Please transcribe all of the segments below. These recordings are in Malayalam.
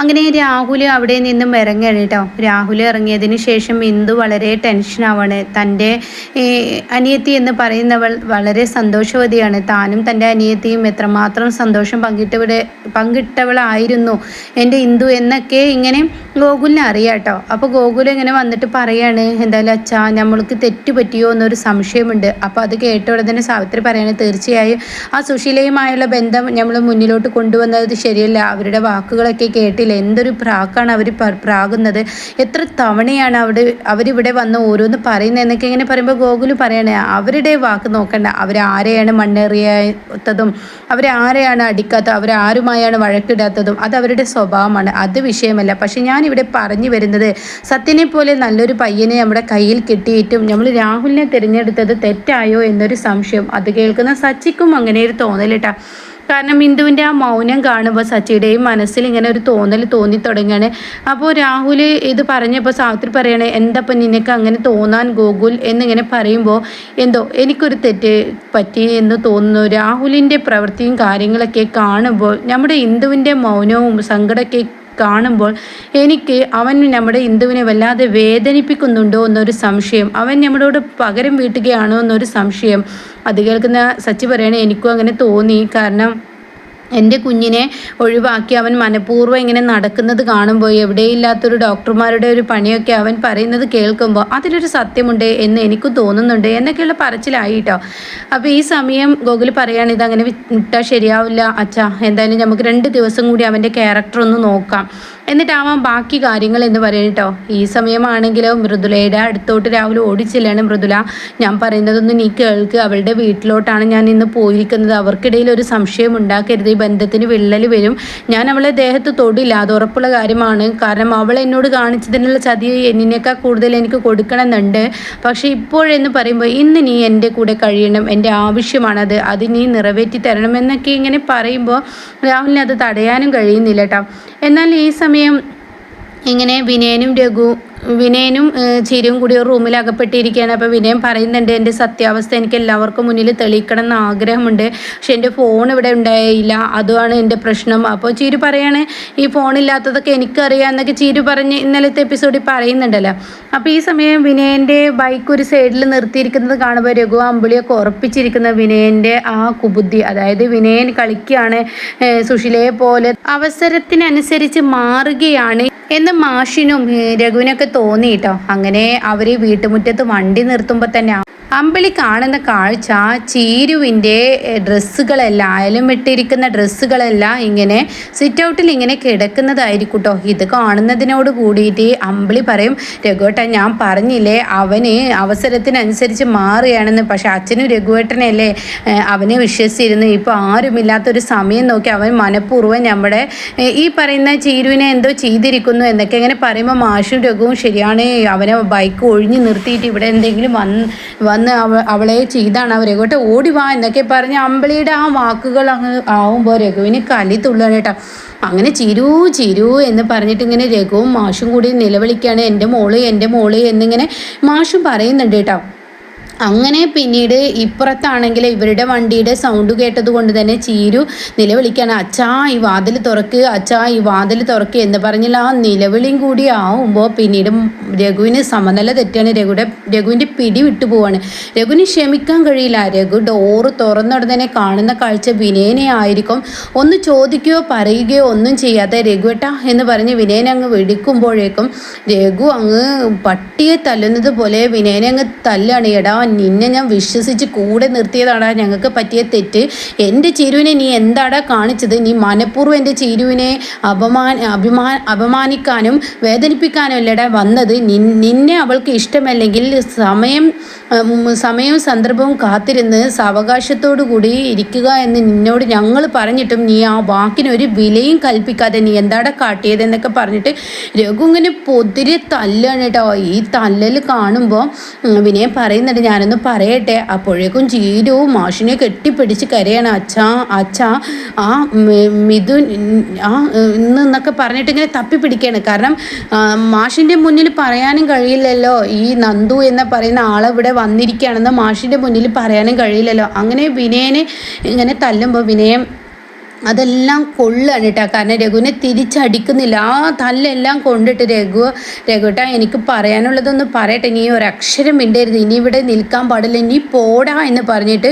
അങ്ങനെ രാഹുൽ അവിടെ നിന്നും ഇറങ്ങുകയാണ് കേട്ടോ രാഹുൽ ഇറങ്ങിയതിന് ശേഷം ഇന്ദു വളരെ ടെൻഷൻ ആവാണ്. തന്റെ അനിയത്തി എന്ന് പറയുന്നവൾ വളരെ സന്തോഷവതിയാണ്. താനും തന്റെ അനിയത്തിയും എത്രമാത്രം സന്തോഷം പങ്കിട്ടവിടെ പങ്കിട്ടവളായിരുന്നു. എന്റെ ഇന്ദു എന്നൊക്കെ ഇങ്ങനെ ഗോകുലിനെ അറിയാം കേട്ടോ അപ്പോൾ ഗോകുൽ ഇങ്ങനെ വന്നിട്ട് പറയാണ് എന്തായാലും അച്ഛാ നമ്മൾക്ക് തെറ്റ് പറ്റിയോ എന്നൊരു സംശയമുണ്ട്. അപ്പോൾ അത് കേട്ട ഉടനെ സാവിത്രി പറയാണ് തീർച്ചയായും ആ സുശീലയുമായുള്ള ബന്ധം നമ്മൾ മുന്നിലോട്ട് കൊണ്ടുവന്നത് ശരിയല്ല. അവരുടെ വാക്കുകളൊക്കെ കേട്ടില്ല എന്തൊരു പ്രാക്കാണ് അവർ പ്രാകുന്നത്? എത്ര തവണയാണ് അവിടെ അവരിവിടെ വന്ന് ഓരോന്ന് പറയുന്നത്? എന്നൊക്കെ ഇങ്ങനെ പറയുമ്പോൾ ഗോകുലു പറയണേ അവരുടെ വാക്ക് നോക്കണ്ട. അവരാരെയാണ് മണ്ണേറിയാത്തതും അവരാരെയാണ് അടിക്കാത്തത് അവരാരുമായാണ് വഴക്കിടാത്തതും അത് അവരുടെ സ്വഭാവമാണ്. അത് വിഷയമല്ല. പക്ഷെ ഞാനിവിടെ പറഞ്ഞു വരുന്നത് സത്യനെ പോലെ നല്ലൊരു പയ്യനെ നമ്മുടെ കയ്യിൽ കിട്ടിയിട്ടും നമ്മൾ രാഹുലിനെ തിരഞ്ഞെടുത്തത് തെറ്റായോ എന്നൊരു സംശയം. അത് കേൾക്കുന്ന സച്ചിക്കും അങ്ങനെ ഒരു തോന്നലിട്ടാ കാരണം ഇന്ദുവിന്റെ ആ മൗനം കാണുമ്പോൾ സച്ചിയുടെയും മനസ്സിൽ ഇങ്ങനെ ഒരു തോന്നൽ തോന്നി തുടങ്ങുകയാണ് അപ്പോൾ രാഹുൽ ഇത് പറഞ്ഞപ്പോൾ സാവിത്രി പറയണേ എന്തപ്പം നിനക്ക് അങ്ങനെ തോന്നാൻ ഗോകുൽ? എന്നിങ്ങനെ പറയുമ്പോൾ എന്തോ എനിക്കൊരു തെറ്റ് പറ്റി എന്ന് തോന്നുന്നു. രാഹുലിന്റെ പ്രവൃത്തിയും കാര്യങ്ങളൊക്കെ കാണുമ്പോൾ നമ്മുടെ ഇന്ദുവിന്റെ മൗനവും സങ്കടമൊക്കെ കാണുമ്പോൾ എനിക്ക് അവൻ നമ്മുടെ ഇന്ദുവിനെ വല്ലാതെ വേദനിപ്പിക്കുന്നുണ്ടോ എന്നൊരു സംശയം. അവൻ നമ്മളോട് പകരം വീട്ടുകയാണോ എന്നൊരു സംശയം. അത് കേൾക്കുന്ന സച്ചി പറയണേ എനിക്കും അങ്ങനെ തോന്നി. കാരണം എന്റെ കുഞ്ഞിനെ ഒഴിവാക്കി അവൻ മനഃപൂർവം ഇങ്ങനെ നടക്കുന്നത് കാണുമ്പോൾ എവിടെയില്ലാത്തൊരു ഡോക്ടർമാരുടെ ഒരു പണിയൊക്കെ അവൻ പറയുന്നത് കേൾക്കുമ്പോൾ അതിലൊരു സത്യമുണ്ട് എന്ന് എനിക്ക് തോന്നുന്നുണ്ട് എന്നൊക്കെയുള്ള പറച്ചിലായി കേട്ടോ അപ്പോൾ ഈ സമയം ഗോകുൽ പറയാണ് ഇതങ്ങനെ വിട്ടാൽ ശരിയാവില്ല അച്ഛാ. എന്തായാലും നമുക്ക് രണ്ട് ദിവസം കൂടി അവന്റെ ക്യാരക്ടർ ഒന്ന് നോക്കാം. എന്നിട്ടാവാം ബാക്കി കാര്യങ്ങൾ എന്ന് പറയും കേട്ടോ ഈ സമയമാണെങ്കിലോ മൃദുലയുടെ അടുത്തോട്ട് രാവിലെ ഓടിച്ചില്ലാണ് മൃദുല. ഞാൻ പറയുന്നതൊന്നും നീ കേൾക്ക്. അവളുടെ വീട്ടിലോട്ടാണ് ഞാൻ ഇന്ന് പോയിരിക്കുന്നത്. അവർക്കിടയിൽ ഒരു സംശയം ഉണ്ടാക്കരുത്. ഈ ബന്ധത്തിന് വിള്ളൽ വരും. ഞാൻ അവളെ ദേഹത്ത് തൊടില്ല. അത് ഉറപ്പുള്ള കാര്യമാണ്. കാരണം അവൾ എന്നോട് കാണിച്ചതിനുള്ള ചതി എന്നിനേക്കാൾ കൂടുതൽ എനിക്ക് കൊടുക്കണമെന്നുണ്ട്. പക്ഷേ ഇപ്പോഴെന്ന് പറയുമ്പോൾ ഇന്ന് നീ എന്റെ കൂടെ കഴിയണം. എന്റെ ആവശ്യമാണത്. അത് നീ നിറവേറ്റി തരണം എന്നൊക്കെ ഇങ്ങനെ പറയുമ്പോൾ രാഹുലിന് അത് തടയാനും കഴിയുന്നില്ല കേട്ടോ എന്നാൽ ഈ സമയം ഇങ്ങനെ വിനയനും രഘു വിനയനും ചിരിയും കൂടി ഒരു റൂമിൽ അകപ്പെട്ടിരിക്കുകയാണ്. അപ്പോൾ വിനയൻ പറയുന്നുണ്ട് എന്റെ സത്യാവസ്ഥ എനിക്ക് എല്ലാവർക്കും മുന്നിൽ തെളിയിക്കണം എന്ന് ആഗ്രഹമുണ്ട്. പക്ഷെ എന്റെ ഫോൺ ഇവിടെ ഉണ്ടായില്ല. അതുമാണ് എന്റെ പ്രശ്നം. അപ്പോൾ ചിരി പറയാണ് ഈ ഫോൺ ഫോണില്ലാത്തതൊക്കെ എനിക്കറിയാം എന്നൊക്കെ ചിരി പറഞ്ഞ് ഇന്നലത്തെ എപ്പിസോഡിൽ പറയുന്നുണ്ടല്ലോ. അപ്പോൾ ഈ സമയം വിനയന്റെ ബൈക്ക് ഒരു സൈഡിൽ നിർത്തിയിരിക്കുന്നത് കാണുമ്പോൾ രഘു അമ്പിളിയൊക്കെ ഉറപ്പിച്ചിരിക്കുന്ന വിനയന്റെ ആ കുബുദ്ധി. അതായത് വിനയൻ കളിക്കുകയാണ് സുശീലയെ പോലെ അവസരത്തിനനുസരിച്ച് മാറുകയാണ് എന്ന് മാഷിനും രഘുവിനൊക്കെ തോന്നി കേട്ടോ അങ്ങനെ അവർ വീട്ടുമുറ്റത്ത് വണ്ടി നിർത്തുമ്പോൾ തന്നെ അമ്പിളി കാണുന്ന കാഴ്ച ചീരുവിന്റെ ഡ്രസ്സുകളെല്ലാം അയലും വിട്ടിരിക്കുന്ന ഡ്രസ്സുകളെല്ലാം ഇങ്ങനെ സിറ്റ് ഔട്ടിൽ ഇങ്ങനെ കിടക്കുന്നതായിരിക്കും കേട്ടോ ഇത് കാണുന്നതിനോട് കൂടിയിട്ട് അമ്പിളി പറയും രഘുവേട്ട ഞാൻ പറഞ്ഞില്ലേ അവന് അവസരത്തിനനുസരിച്ച് മാറുകയാണെന്ന്. പക്ഷെ അച്ഛനും രഘുവേട്ടനല്ലേ അവനെ വിശ്വസിച്ചിരുന്നു ഇപ്പോൾ ആരുമില്ലാത്തൊരു സമയം നോക്കി അവൻ മനഃപൂർവം നമ്മുടെ ഈ പറയുന്ന ചീരുവിനെ എന്തോ ചെയ്തിരിക്കുന്നു എന്നൊക്കെ ഇങ്ങനെ പറയുമ്പോൾ മാഷും രഘുവും ശരിയാണ് അവനെ ബൈക്ക് ഒഴിഞ്ഞു നിർത്തിയിട്ട് ഇവിടെ എന്തെങ്കിലും വന്ന് വന്ന് അവ അവളെ ചെയ്താണ് അവ രഘുവേട്ട ഓടി വാ എന്നൊക്കെ പറഞ്ഞ് അമ്പിളിയുടെ ആ വാക്കുകൾ അങ്ങ് ആവുമ്പോൾ രഘുവിന് കലി തുള്ളാണ് കേട്ടോ. അങ്ങനെ ചിരു ചിരു എന്ന് പറഞ്ഞിട്ട് ഇങ്ങനെ രഘുവും മാഷും കൂടി നിലവിളിക്കുകയാണ് എന്റെ മോൾ എന്റെ മോൾ എന്നിങ്ങനെ മാഷും പറയുന്നുണ്ട് കേട്ടോ. അങ്ങനെ പിന്നീട് ഇപ്പുറത്താണെങ്കിൽ ഇവരുടെ വണ്ടിയുടെ സൗണ്ട് കേട്ടത് കൊണ്ട് തന്നെ ചീരു നിലവിളിക്കാണ്. അച്ഛാ ഈ വാതിൽ തുറക്ക് അച്ഛാ ഈ വാതിൽ തുറക്ക് എന്ന് പറഞ്ഞാൽ ആ നിലവിളിയും കൂടി ആവുമ്പോൾ പിന്നീട് രഘുവിന് സമനില തെറ്റാണ്. രഘുടെ രഘുവിന്റെ പിടി വിട്ടു പോവാണ്. രഘുവിന് ക്ഷമിക്കാൻ കഴിയില്ല. രഘു ഡോറ് തുറന്നുടനെ കാണുന്ന കാഴ്ച വിനയനെ ആയിരിക്കും. ഒന്ന് ചോദിക്കുകയോ പറയുകയോ ഒന്നും ചെയ്യാതെ രഘുവേട്ട എന്ന് പറഞ്ഞ് വിനയനെ അങ്ങ് വെടിക്കുമ്പോഴേക്കും രഘു അങ്ങ് പട്ടിയെ തല്ലുന്നത് പോലെ വിനയനെ അങ്ങ് തല്ലാണ്. എടാ നിന്നെ ഞാൻ വിശ്വസിച്ച് കൂടെ നിർത്തിയതാടാ ഞങ്ങൾക്ക് പറ്റിയ തെറ്റ്. എന്റെ ചിരുവിനെ നീ എന്താടാ കാണിച്ചത്? നീ മനഃപൂർവം എന്റെ ചിരുവിനെ അപമാന അഭിമാ അപമാനിക്കാനും വേദനിപ്പിക്കാനും അല്ലടാ വന്നത്. നിന്നെ അവൾക്ക് ഇഷ്ടമല്ലെങ്കിൽ സമയം സമയവും സന്ദർഭവും കാത്തിരുന്ന് സാവകാശത്തോടു കൂടി ഇരിക്കുക എന്ന് നിന്നോട് ഞങ്ങൾ പറഞ്ഞിട്ടും നീ ആ വാക്കിനൊരു വിലയും കൽപ്പിക്കാതെ നീ എന്താടാ കാട്ടിയത് എന്നൊക്കെ പറഞ്ഞിട്ട് രഘു ഇങ്ങനെ പൊതിരെ തല്ലാണ് കേട്ടോ. ഈ തല്ലൽ കാണുമ്പോൾ വിനയം പറയുന്നുണ്ട് ഞാനൊന്ന് പറയട്ടെ. അപ്പോഴേക്കും ചീരു മാഷിനെ കെട്ടിപ്പിടിച്ച് കരയാണ്. അച്ഛാ അച്ഛാ ആ മിഥുൻ ആ എന്നൊക്കെ പറഞ്ഞിട്ട് ഇങ്ങനെ തപ്പി പിടിക്കുകയാണ് കാരണം മാഷിന്റെ മുന്നിൽ പറയാനും കഴിയില്ലല്ലോ. ഈ നന്ദു എന്ന് പറയുന്ന ആളെ വന്നിരിക്കുകയാണെന്ന് മാഷിന്റെ മുന്നിൽ പറയാനും കഴിയില്ലല്ലോ. അങ്ങനെ വിനയനെ ഇങ്ങനെ തല്ലുമ്പോൾ വിനയം അതെല്ലാം കൊള്ളുകയാണ് കേട്ടോ കാരണം രഘുവിനെ തിരിച്ചടിക്കുന്നില്ല. ആ തല്ലെല്ലാം കൊണ്ടിട്ട് രഘു രഘുട്ടാ എനിക്ക് പറയാനുള്ളതൊന്ന് പറയട്ടെ. നീ ഒരക്ഷരം മിണ്ടരുത്. ഇനി ഇവിടെ നിൽക്കാൻ പാടില്ല. നീ പോടാ എന്ന് പറഞ്ഞിട്ട്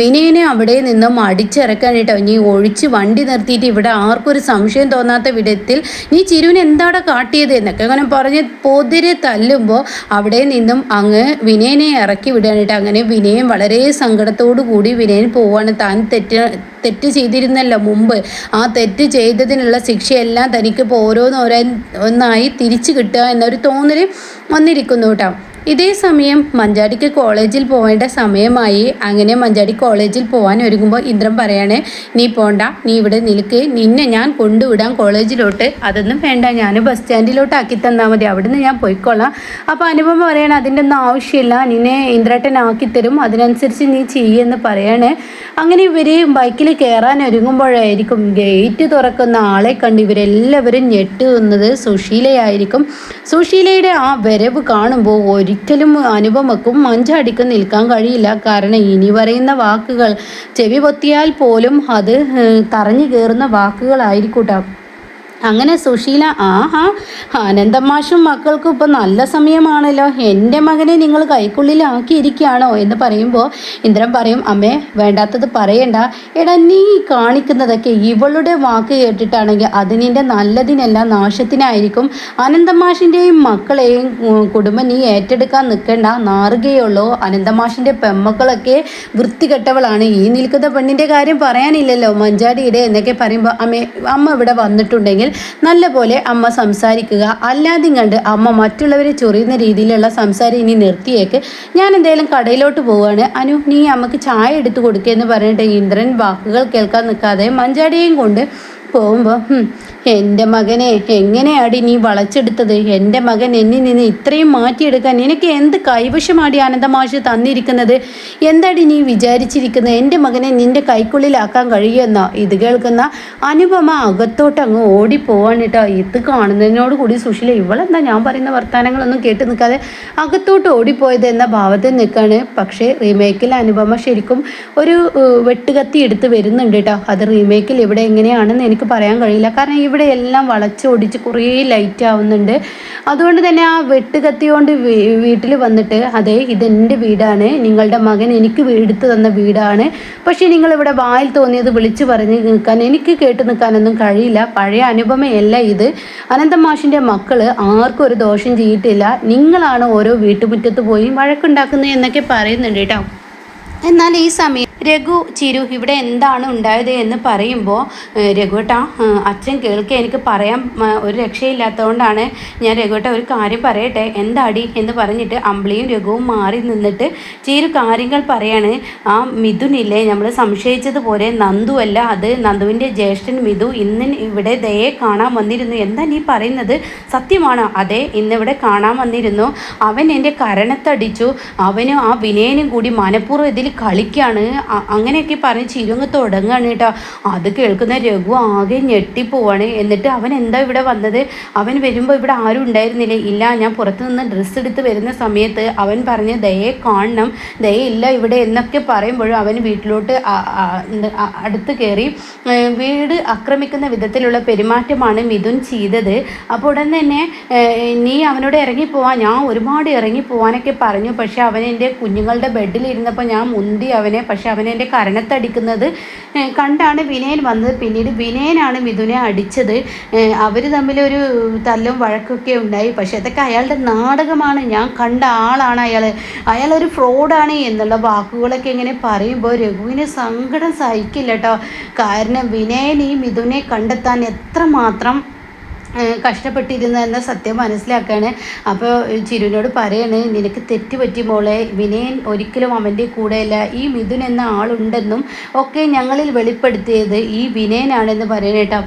വിനയനെ അവിടെ നിന്നും അടിച്ചിറക്കാൻ കേട്ടോ നീ ഒഴിച്ച് വണ്ടി നിർത്തിയിട്ട് ഇവിടെ ആർക്കൊരു സംശയം തോന്നാത്ത വിധത്തിൽ നീ ചിരുവിന് എന്താണ് കാട്ടിയത് എന്നൊക്കെ അങ്ങനെ പറഞ്ഞ് പൊതിരെ തല്ലുമ്പോൾ അവിടെ നിന്നും അങ്ങ് വിനയനെ ഇറക്കി വിടുകയാണ് കേട്ടോ അങ്ങനെ വിനയൻ വളരെ സങ്കടത്തോടു കൂടി വിനയൻ പോവാണ്. താൻ തെറ്റ് തെറ്റ് ചെയ്തിരുന്നല്ലോ. മുമ്പ് ആ തെറ്റ് ചെയ്തതിനുള്ള ശിക്ഷയെല്ലാം തനിക്ക് ഇപ്പോൾ ഓരോന്നോരോ ഒന്നായി തിരിച്ചു കിട്ടുക എന്നൊരു തോന്നൽ വന്നിരിക്കുന്നു കേട്ടോ. ഇതേ സമയം മഞ്ചാടിക്ക് കോളേജിൽ പോകേണ്ട സമയമായി. അങ്ങനെ മഞ്ചാടി കോളേജിൽ പോകാൻ ഒരുങ്ങുമ്പോൾ ഇന്ദ്രൻ പറയണേ നീ പോണ്ട നീ ഇവിടെ നിൽക്ക്. നിന്നെ ഞാൻ കൊണ്ടുവിടാം കോളേജിലോട്ട്. അതൊന്നും വേണ്ട ഞാൻ ബസ് സ്റ്റാൻഡിലോട്ട് ആക്കി തന്നാൽ മതി. അവിടുന്ന് ഞാൻ പോയിക്കൊള്ളാം അപ്പോൾ അനുപമ പറയണ അതിന്റെ ഒന്നും ആവശ്യമില്ല. നിന്നെ ഇന്ദ്രേട്ടൻ ആക്കി തരും. അതിനനുസരിച്ച് നീ ചെയ്യുമെന്ന് പറയാണ്. അങ്ങനെ ഇവർ ബൈക്കിൽ കയറാൻ ഒരുങ്ങുമ്പോഴായിരിക്കും ഗേറ്റ് തുറക്കുന്ന ആളെ കണ്ട് ഇവരെല്ലാവരും ഞെട്ടുന്നത് സുശീലയായിരിക്കും. സുശീലയുടെ ആ വരവ് കാണുമ്പോൾ ഒരു ഒരിക്കലും അനുപമക്കും മഞ്ചടിക്ക് നിൽക്കാൻ കഴിയില്ല. കാരണം ഇനി പറയുന്ന വാക്കുകൾ ചെവി പൊത്തിയാൽ പോലും അത് തറഞ്ഞു കയറുന്ന വാക്കുകളായിരിക്കൂട്ടോ. അങ്ങനെ സുശീല ആഹാ ആനന്ദമാഷും മക്കൾക്കും ഇപ്പം നല്ല സമയമാണല്ലോ. എന്റെ മകനെ നിങ്ങൾ കൈക്കുള്ളിലാക്കിയിരിക്കുകയാണോ എന്ന് പറയുമ്പോൾ ഇന്ദ്രൻ പറയും അമ്മേ വേണ്ടാത്തത് പറയണ്ട. എടാ നീ കാണിക്കുന്നതൊക്കെ ഇവളുടെ വാക്ക് കേട്ടിട്ടാണെങ്കിൽ അത് നിന്റെ നല്ലതിനല്ല നാശത്തിനായിരിക്കും. അനന്തമാഷിന്റെയും മക്കളെയും കുടുംബം നീ ഏറ്റെടുക്കാൻ നിൽക്കണ്ട. നാറുകയുള്ളൂ. അനന്തമാഷിന്റെ പെമ്മക്കളൊക്കെ വൃത്തികെട്ടവളാണ്. ഈ നിൽക്കുന്ന പെണ്ണിന്റെ കാര്യം പറയാനില്ലല്ലോ. മഞ്ചാടിയുടെ എന്നൊക്കെ പറയുമ്പോൾ അമ്മേ അമ്മ ഇവിടെ വന്നിട്ടുണ്ടെങ്കിൽ നല്ലപോലെ അമ്മ സംസാരിക്കുക. അല്ലാതെയും കണ്ട് അമ്മ മറ്റുള്ളവരെ ചൊറിയുന്ന രീതിയിലുള്ള സംസാരം ഇനി നിർത്തിയേക്ക്. ഞാൻ എന്തായാലും കടയിലോട്ട് പോവുകയാണ് അനു നീ അമ്മയ്ക്ക് ചായ എടുത്തു കൊടുക്കുക എന്ന് പറഞ്ഞിട്ട് ഇന്ദ്രൻ വാക്കുകൾ കേൾക്കാൻ നിൽക്കാതെ മഞ്ചാടിയെയും കൊണ്ട് പോകുമ്പോൾ എന്റെ മകനെ എങ്ങനെയാടി നീ വളച്ചെടുത്തത്? എന്റെ മകൻ എന്നിൽ നിന്ന് ഇത്രയും മാറ്റിയെടുക്കാൻ നിനക്ക് എന്ത് കൈവശമാടി ആനന്ദമാഷ് തന്നിരിക്കുന്നത്? എന്താടി നീ വിചാരിച്ചിരിക്കുന്നത്? എന്റെ മകനെ നിന്റെ കൈക്കുള്ളിലാക്കാൻ കഴിയുമെന്നോ? ഇത് കേൾക്കുന്ന അനുപമ അകത്തോട്ട് അങ്ങ് ഓടിപ്പോവാണ് കേട്ടോ. ഇത് കാണുന്നതിനോട് കൂടി സുശീല ഇവളെന്താ ഞാൻ പറയുന്ന വർത്തമാനങ്ങളൊന്നും കേട്ട് നിൽക്കാതെ അകത്തോട്ട് ഓടിപ്പോയത് എന്ന ഭാവത്തിൽ നിൽക്കുകയാണ് പക്ഷേ റീമേക്കിൽ അനുപമ ശരിക്കും ഒരു വെട്ടുകത്തി എടുത്ത് വരുന്നുണ്ട് കേട്ടോ. അത് റീമേക്കിൽ ഇവിടെ എങ്ങനെയാണെന്ന് എനിക്ക് പറയാൻ കഴിയില്ല. കാരണം ഇവിടെ എല്ലാം വളച്ചൊടിച്ച് കുറേ ലൈറ്റ് ആവുന്നുണ്ട്. അതുകൊണ്ട് തന്നെ ആ വെട്ടുകത്തി കൊണ്ട് വീട്ടിൽ വന്നിട്ട് അതെ ഇതെന്റെ വീടാണ്. നിങ്ങളുടെ മകൻ എനിക്ക് എടുത്തു തന്ന വീടാണ്. പക്ഷേ നിങ്ങളിവിടെ വായിൽ തോന്നിയത് വിളിച്ചു പറഞ്ഞ് നിൽക്കാൻ എനിക്ക് കേട്ട് നിൽക്കാനൊന്നും കഴിയില്ല. പഴയ അനുപമയല്ല ഇത്. അനന്തമാഷിന്റെ മക്കൾ ആർക്കും ഒരു ദോഷം ചെയ്തിട്ടില്ല. നിങ്ങളാണ് ഓരോ വീട്ടുമുറ്റത്ത് പോയി വഴക്കുണ്ടാക്കുന്നത് എന്നൊക്കെ പറയുന്നുണ്ട് കേട്ടോ. എന്നാൽ ഈ സമയം രഘു ചിരു ഇവിടെ എന്താണ് ഉണ്ടായത് എന്ന് പറയുമ്പോൾ രഘുട്ടാ അച്ഛൻ കേൾക്കുക എനിക്ക് പറയാൻ ഒരു രക്ഷയില്ലാത്തതുകൊണ്ടാണ് ഞാൻ രഘുട്ട ഒരു കാര്യം പറയട്ടെ എന്താടി എന്ന് പറഞ്ഞിട്ട് അമ്പിളിയും രഘുവും മാറി നിന്നിട്ട് ചിരു കാര്യങ്ങൾ പറയാണ്. ആ മിഥുനില്ലേ നമ്മൾ സംശയിച്ചതുപോലെ നന്ദു അല്ല അത് നന്ദുവിന്റെ ജ്യേഷ്ഠൻ മിഥു ഇന്ന് ഇവിടെ ദയെ കാണാൻ വന്നിരുന്നു. എന്താ നീ പറയുന്നത്? സത്യമാണ്. അതെ ഇന്നിവിടെ കാണാൻ വന്നിരുന്നു. അവൻ എന്റെ കരണത്തടിച്ചു. അവനും ആ വിനയനും കൂടി മനഃപൂർവം ഇതിൽ കളിക്കാണ്. അങ്ങനെയൊക്കെ പറഞ്ഞ് ചിരുങ്ങ് തുടങ്ങുകയാണ് കേട്ടോ. അത് കേൾക്കുന്ന രഘു ആകെ ഞെട്ടിപ്പോവാണ്. എന്നിട്ട് അവൻ എന്താ ഇവിടെ വന്നത്? അവൻ വരുമ്പോൾ ഇവിടെ ആരും ഉണ്ടായിരുന്നില്ല. ഇല്ല ഞാൻ പുറത്തു നിന്ന് ഡ്രസ്സ് എടുത്ത് വരുന്ന സമയത്ത് അവൻ പറഞ്ഞ് ദയെ കാണണം. ദയയില്ല ഇവിടെ എന്നൊക്കെ പറയുമ്പോഴും അവൻ വീട്ടിലോട്ട് അടുത്ത് കയറി വീട് ആക്രമിക്കുന്ന വിധത്തിലുള്ള പെരുമാറ്റമാണ് മിഥുൻ ചെയ്തത്. അപ്പോൾ ഉടൻ തന്നെ നീ അവനോട് ഇറങ്ങിപ്പോവാൻ ഞാൻ ഒരുപാട് ഇറങ്ങിപ്പോവാനൊക്കെ പറഞ്ഞു. പക്ഷേ അവൻ എന്റെ കുഞ്ഞുങ്ങളുടെ ബെഡിലിരുന്നപ്പോൾ ഞാൻ മുന്തി അവനെ. പക്ഷേ അവൻ എന്റെ കരണത്തടിക്കുന്നത് കണ്ടാണ് വിനയൻ വന്നത്. പിന്നീട് വിനയനാണ് മിഥുനെ അടിച്ചത്. അവർ തമ്മിലൊരു തല്ലും വഴക്കൊക്കെ ഉണ്ടായി. പക്ഷേ അതൊക്കെ അയാളുടെ നാടകമാണ്. ഞാൻ കണ്ട ആളാണ് അയാൾ അയാൾ ഒരു ഫ്രോഡാണ് എന്നുള്ള വാക്കുകളൊക്കെ ഇങ്ങനെ പറയുമ്പോൾ രഘുവിന് സങ്കടം സഹിക്കില്ല കേട്ടോ. കാരണം വിനയൻ ഈ മിഥുനെ കണ്ടെത്താൻ എത്രമാത്രം കഷ്ടപ്പെട്ടിരുന്നു എന്ന സത്യം മനസ്സിലാക്കുകയാണ് അപ്പോൾ ചിരുവിനോട് പറയാണ് നിനക്ക് തെറ്റുപറ്റി മോളെ. വിനയൻ ഒരിക്കലും അവന്റെ കൂടെയല്ല. ഈ മിഥുൻ എന്ന ആളുണ്ടെന്നും ഒക്കെ ഞങ്ങളിൽ വെളിപ്പെടുത്തിയത് ഈ വിനയനാണെന്ന് പറയണേട്ടോ.